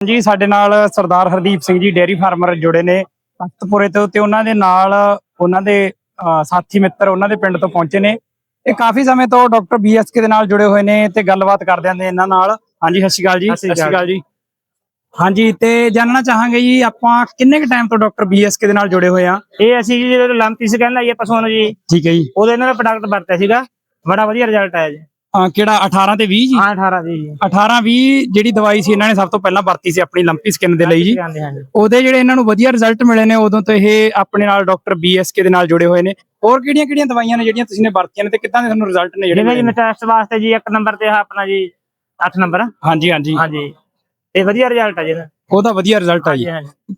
ਜੀ ਸਾਡੇ ਨਾਲ ਸਰਦਾਰ ਹਰਦੀਪ ਸਿੰਘ ਜੀ ਡੇਅਰੀ ਫਾਰਮਰ ਜੁੜੇ ਨੇ ਤਖਤਪੁਰੇ ਤੋਂ ਤੇ ਉਹਨਾਂ ਦੇ ਨਾਲ ਉਹਨਾਂ ਦੇ ਸਾਥੀ ਮਿੱਤਰ ਉਹਨਾਂ ਦੇ ਪਿੰਡ ਤੋਂ ਪਹੁੰਚੇ ਨੇ। ਇਹ ਕਾਫੀ ਸਮੇਂ ਤੋਂ ਡਾਕਟਰ ਬੀਐਸਕੇ ਦੇ ਨਾਲ ਜੁੜੇ ਹੋਏ ਨੇ ਤੇ ਗੱਲਬਾਤ ਕਰਦੇ ਆਂ ਇਹਨਾਂ ਨਾਲ। ਹਾਂਜੀ ਸਤਿ ਸ਼੍ਰੀ ਅਕਾਲ ਜੀ। ਸਤਿ ਸ਼੍ਰੀ ਅਕਾਲ ਜੀ। ਹਾਂਜੀ ਤੇ ਜਾਣਨਾ ਚਾਹਾਂਗੇ ਜੀ ਆਪਾਂ ਕਿੰਨੇ ਕੁ ਟਾਈਮ ਤੋਂ ਡਾਕਟਰ ਬੀਐਸਕੇ ਦੇ ਨਾਲ ਜੁੜੇ ਹੋਏ ਆ? ਇਹ ਅਸੀਂ ਜੀ ਜਦੋਂ ਲੰਪੀ ਸਕੈਨ ਲਾਈਏ ਪਸ਼ੂਆਂ ਨੂੰ ਜੀ। ਠੀਕ ਹੈ ਜੀ। ਉਹਦੇ ਇਹਨਾਂ ਦਾ ਪ੍ਰੋਡਕਟ ਵਰਤਿਆ ਸੀਗਾ। ਬੜਾ ਵਧੀਆ ਰਿਜ਼ਲਟ ਆਇਆ ਜੀ। ਕਿਹੜਾ 18 ਤੇ 20 ਜੀ? ਹਾਂ 18 ਦੀ ਜੀ। 18 20 ਜਿਹੜੀ ਦਵਾਈ ਸੀ ਇਹਨਾਂ ਨੇ ਸਭ ਤੋਂ ਪਹਿਲਾਂ ਵਰਤੀ ਸੀ ਆਪਣੀ ਲੰਪੀ ਸਕਿਨ ਦੇ ਲਈ ਜੀ। ਉਹਦੇ ਜਿਹੜੇ ਇਹਨਾਂ ਨੂੰ ਵਧੀਆ ਰਿਜ਼ਲਟ ਮਿਲੇ ਨੇ ਉਦੋਂ ਤੋਂ ਇਹ ਆਪਣੇ ਨਾਲ ਡਾਕਟਰ ਬੀਐਸਕੇ ਦੇ ਨਾਲ ਜੁੜੇ ਹੋਏ ਨੇ। ਹੋਰ ਕਿਹੜੀਆਂ ਕਿਹੜੀਆਂ ਦਵਾਈਆਂ ਨੇ ਜਿਹੜੀਆਂ ਤੁਸੀਂ ਨੇ ਵਰਤੀਆਂ ਨੇ ਤੇ ਕਿੱਦਾਂ ਦੇ ਤੁਹਾਨੂੰ ਰਿਜ਼ਲਟ ਨੇ ਜਿਹੜੇ ਜੀ? ਟੈਸਟ ਵਾਸਤੇ ਜੀ ਇੱਕ ਨੰਬਰ ਤੇ ਆਪਣਾ ਜੀ 8 ਨੰਬਰ ਹਾਂਜੀ ਹਾਂਜੀ। ਹਾਂਜੀ। ਇਹ ਵਧੀਆ ਰਿਜ਼ਲਟ ਆ ਜੀ। ਉਹਦਾ ਵਧੀਆ ਰਿਜ਼ਲਟ ਆ ਜੀ।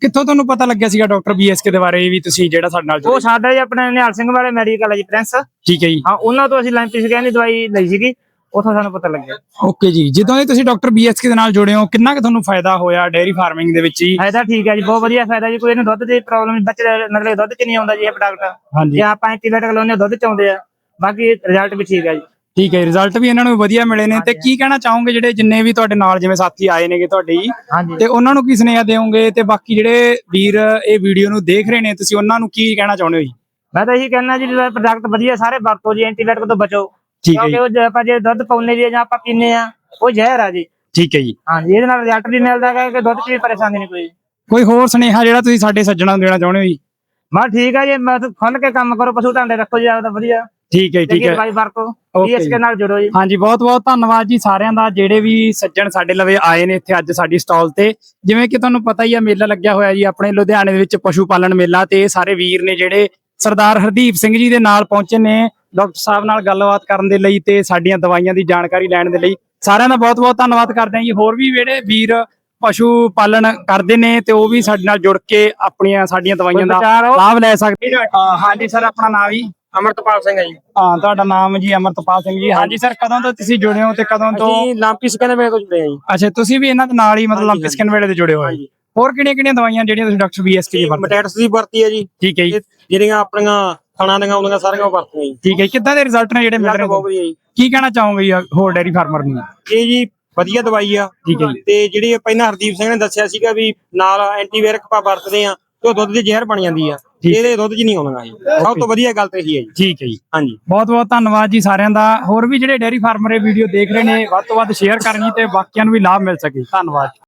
ਕਿੱਥੋਂ ਤੁਹਾਨੂੰ ਪਤਾ ਲੱਗਿਆ ਸੀਗਾ ਡਾਕਟਰ ਬੀਐਸਕੇ ਦੇ ਬਾਰੇ ਵੀ ਤੁਸੀਂ ਜਿਹੜਾ ਸਾਡੇ ਨਾਲ ਉਹ ਸਾਡਾ ਜੀ ਆਪਣੇ ਨਿਹਾਲ ਸਿੰਘ ਵਾਲੇ ਮੈਡੀਕਲ ਹੈ ਜੀ ਪ੍ਰਿੰਸ ਠੀਕ ਹੈ ਜੀ। ਹਾਂ ਉਹਨਾਂ ਤੋਂ ਅਸੀਂ ਲੰਪੀ ਸਕੈਨ ਦੀ ਦਵਾਈ ਲਈ ਸੀਗੀ। ਉਥੋਂ ਸਾਨੂੰ ਪਤਾ ਲੱਗਿਆ। ਓਕੇ ਜੀ। ਜਦੋਂ ਇਹ ਤੁਸੀਂ ਡਾਕਟਰ ਬੀਐਸਕੇ ਦੇ ਨਾਲ ਜੁੜੇ ਹੋ ਕਿੰਨਾ ਕੁ ਤੁਹਾਨੂੰ ਫਾਇਦਾ ਹੋਇਆ ਡੇਅਰੀ ਫਾਰਮਿੰਗ ਦੇ ਵਿੱਚ ਜੀ? ਫਾਇਦਾ ਠੀਕ ਹੈ ਜੀ ਬਹੁਤ ਵਧੀਆ ਫਾਇਦਾ ਜੀ। ਕੋਈ ਇਹਨੂੰ ਦੁੱਧ ਦੀ ਪ੍ਰੋਬਲਮ ਬੱਚੇ ਦੇ ਮਤਲਬ ਦੁੱਧ ਚ ਨਹੀਂ ਆਉਂਦਾ ਜੀ ਇਹ ਪ੍ਰੋਡਕਟ ਹਾਂਜੀ। ਜੇ ਆਪਾਂ ਐਂਟੀਬਾਇਓਟਿਕ ਲਾਉਂਦੇ ਦੁੱਧ ਚ ਆਉਂਦੇ ਆ। ਬਾਕੀ ਰਿਜ਼ਲਟ ਵੀ ਠੀਕ ਹੈ ਜੀ। ਠੀਕ ਹੈ ਰਿਜ਼ਲਟ ਵੀ ਇਹਨਾਂ ਨੂੰ ਵਧੀਆ ਮਿਲੇ ਨੇ। ਤੇ ਕੀ ਕਹਿਣਾ ਚਾਹੋਗੇ ਜਿਹੜੇ ਜਿੰਨੇ ਵੀ ਤੁਹਾਡੇ ਨਾਲ ਜਿਵੇਂ ਸਾਥੀ ਆਏ ਨੇਗੇ ਤੁਹਾਡੇ ਤੇ ਉਹਨਾਂ ਨੂੰ ਕੀ ਸੁਨੇਹਾ ਦਿਓਗੇ? ਤੇ ਬਾਕੀ ਜਿਹੜੇ ਵੀਰ ਇਹ ਵੀਡੀਓ ਨੂੰ ਦੇਖ ਰਹੇ ਨੇ ਤੁਸੀਂ ਉਹਨਾਂ ਨੂੰ ਕੀ ਕਹਿਣਾ ਚਾਹੁੰਦੇ ਹੋ ਜੀ? ਮੈਂ ਤਾਂ ਇਹੀ ਕਹਿਣਾ ਜੀ ਪ੍ਰੋਡਕਟ ਵਧੀਆ ਸਾਰੇ ਵਰਤੋ ਜੀ ਐਂਟੀਬਾਇਓਟਿਕ ਤੋਂ ਬਚੋ। ਠੀਕ ਹੈ ਕਿਉਂਕਿ ਜੀ। ਉਹ ਜੇ ਆਪਾਂ ਜੇ ਦੁੱਧ ਪਾਉਨੇ ਆ ਜਾਂ ਆਪਾਂ ਪੀਨੇ ਆ ਉਹ ਜ਼ਹਿਰ ਆ ਜੀ। ਠੀਕ ਹੈ ਜੀ। ਹਾਂਜੀ ਇਹਦੇ ਨਾਲ ਰਿਜ਼ਲਟ ਵੀ ਮਿਲਦਾ ਹੈ ਕਿ ਦੁੱਧ 'ਚ ਵੀ ਪਰੇਸ਼ਾਨੀ ਨਹੀਂ ਕੋਈ। ਕੋਈ ਹੋਰ ਸੁਨੇਹਾ ਜਿਹੜਾ ਤੁਸੀਂ ਸਾਡੇ ਸੱਜਣਾਂ ਨੂੰ ਦੇਣਾ ਚਾਹੁੰਦੇ ਹੋ ਜੀ? ਮੈਂ ਠੀਕ ਹੈ ਜੀ ਮੈਂ ਤਾਂ ਖੁੱਲ ਕੇ ਕੰਮ ਕਰੋ ਪਸ਼ੂ ਢਾਂਡੇ ਰੱਖੋ ਜੀ ਆਪਦਾ ਵਧੀਆ। ਠੀਕ ਹੈ ਜੀ, ਠੀਕ ਹੈ। ਦਵਾਈ ਵਰਤੋ Okay ਜੀ। ਕੇ ਨਾਲ ਜੁੜੋ ਜੀ। ਹਾਂਜੀ ਬਹੁਤ ਬਹੁਤ ਧੰਨਵਾਦ ਜੀ ਸਾਰਿਆਂ ਦਾ ਜਿਹੜੇ ਵੀ ਸੱਜਣ ਸਾਡੇ ਲਵੇ ਆਏ ਨੇ ਇੱਥੇ ਅੱਜ ਸਾਡੀ ਸਟਾਲ ਤੇ। ਜਿਵੇਂ ਕਿ ਤੁਹਾਨੂੰ ਪਤਾ ਹੀ ਆ ਮੇਲਾ ਲੱਗਿਆ ਹੋਇਆ ਜੀ ਆਪਣੇ ਲੁਧਿਆਣੇ ਦੇ ਵਿੱਚ ਪਸ਼ੂ ਪਾਲਣ ਮੇਲਾ ਤੇ ਇਹ ਸਾਰੇ ਵੀਰ ਨੇ ਜਿਹੜੇ ਸਰਦਾਰ ਹਰਦੀਪ ਸਿੰਘ ਜੀ ਦੇ ਨਾਲ ਪਹੁੰਚੇ ਨੇ। ਡਾਕਟਰ ਸਾਹਿਬ ਨਾਲ ਗੱਲਬਾਤ ਕਰਨ ਦੇ ਲਈ ਤੇ ਸਾਡੀਆਂ ਦਵਾਈਆਂ ਦੀ ਜਾਣਕਾਰੀ ਲੈਣ ਦੇ ਲਈ ਸਾਰਿਆਂ ਦਾ ਬਹੁਤ ਬਹੁਤ ਧੰਨਵਾਦ ਕਰਦੇ ਹਾਂ ਜੀ। ਹੋਰ ਵੀ ਜਿਹੜੇ ਵੀਰ ਪਸ਼ੂ ਪਾਲਣ ਕਰਦੇ ਨੇ ਤੇ ਉਹ ਵੀ ਸਾਡੇ ਨਾਲ ਜੁੜ ਕੇ ਆਪਣੀਆਂ ਸਾਡੀਆਂ ਦਵਾਈਆਂ ਦਾ ਹੋ? ਲਾਭ ਲੈ ਸਕਦੇ ਹਾਂ ਹਾਂਜੀ ਸਰ ਆਪਣਾ ਨਾਮ ਜੀ? ਅਮਰਤਪਾਲ ਸਿੰਘ ਹੈ ਜੀ। ਹਾਂ ਤੁਹਾਡਾ ਨਾਮ ਜੀ ਅਮਰਤਪਾਲ ਸਿੰਘ ਜੀ। ਹਾਂਜੀ ਸਰ ਕਦੋਂ ਤੋਂ ਤੁਸੀਂ ਜੁੜੇ ਹੋ ਤੇ ਕਦੋਂ ਤੋਂ? ਅਸੀਂ ਲਾਂਪੀ ਸਕੈਨ ਵੇਲੇ ਤੋਂ ਜੁੜੇ ਆ ਜੀ। ਅੱਛਾ ਤੁਸੀਂ ਵੀ ਇਹਨਾਂ ਦੇ ਨਾਲ ਹੀ ਮਤਲਬ ਲੰਪੀ ਸਕਿਨ ਵੇਲੇ ਦੇ ਜੁੜੇ ਹੋਏ ਹਾਂਜੀ। ਹੋਰ ਕਿਹੜੀਆਂ ਕਿਹੜੀਆਂ ਦਵਾਈਆਂ ਜਿਹੜੀਆਂ ਤੁਸੀਂ ਡਾਕਟਰ ਬੀਐਸਕੇ ਦੀ ਵਰਤਦੇ ਮਟੈਟਸ ਦੀ ਵਰਤੀ ਹੈ ਜੀ। ਠੀਕ ਹੈ ਜੀ। ਜਿਹੜੀਆਂ ਆਪਣੀਆਂ ਥਣਾ ਦੀਆਂ ਆਉਂਦੀਆਂ ਸਾਰੀਆਂ ਉਹ ਵਰਤੀਆਂ ਜੀ। ਠੀਕ ਹੈ ਕਿੱਦਾਂ ਦੇ ਰਿਜ਼ਲਟ ਨੇ ਜਿਹੜੇ ਮਿਲ ਰਹੇ ਬਹੁਤ ਨੇ ਵਧੀਆ ਜੀ। ਕੀ ਕਹਿਣਾ ਚਾਹੋਗੇ ਜੀ ਹੋਰ ਡੈਰੀ ਫਾਰਮਰ ਨੂੰ? ਇਹ ਜੀ ਵਧੀਆ ਦਵਾਈ ਆ। ਠੀਕ ਹੈ ਜੀ। ਤੇ ਜਿਹੜੀ ਪਹਿਲਾਂ ਹਰਦੀਪ ਸਿੰਘ ਨੇ ਦੱਸਿਆ ਸੀਗਾ ਵੀ ਨਾਲ ਐਂਟੀਵਾਇਰਕ ਆਪਾਂ ਵਰਤਦੇ ਆ ਤੇ ਉਹ ਦੁੱਧ ਦੀ ਜ਼ਹਿਰ ਬਣ ਜਾਂਦੀ ਆ। ਠੀਕ। ਇਹਦੇ ਦੁੱਧ 'ਚ ਨਹੀਂ ਆਉਂਦਾ ਜੀ। ਸਭ ਤੋਂ ਵਧੀਆ ਗੱਲ ਤੇ ਇਹੀ ਹੈ ਜੀ। ਠੀਕ ਹੈ ਜੀ। ਹਾਂਜੀ। ਬਹੁਤ ਬਹੁਤ ਧੰਨਵਾਦ ਜੀ ਸਾਰਿਆਂ ਦਾ। ਹੋਰ ਵੀ ਜਿਹੜੇ ਡੈਰੀ ਫਾਰਮਰ ਇਹ ਵੀਡੀਓ ਦੇਖ ਰਹੇ ਨੇ ਵੱਧ ਤੋਂ ਵੱਧ ਸ਼ੇਅਰ ਕਰਨ ਤੇ ਬਾਕੀਆਂ ਨੂੰ ਵੀ ਲਾਭ ਮਿਲ ਸਕੇ। ਧੰਨਵਾਦ।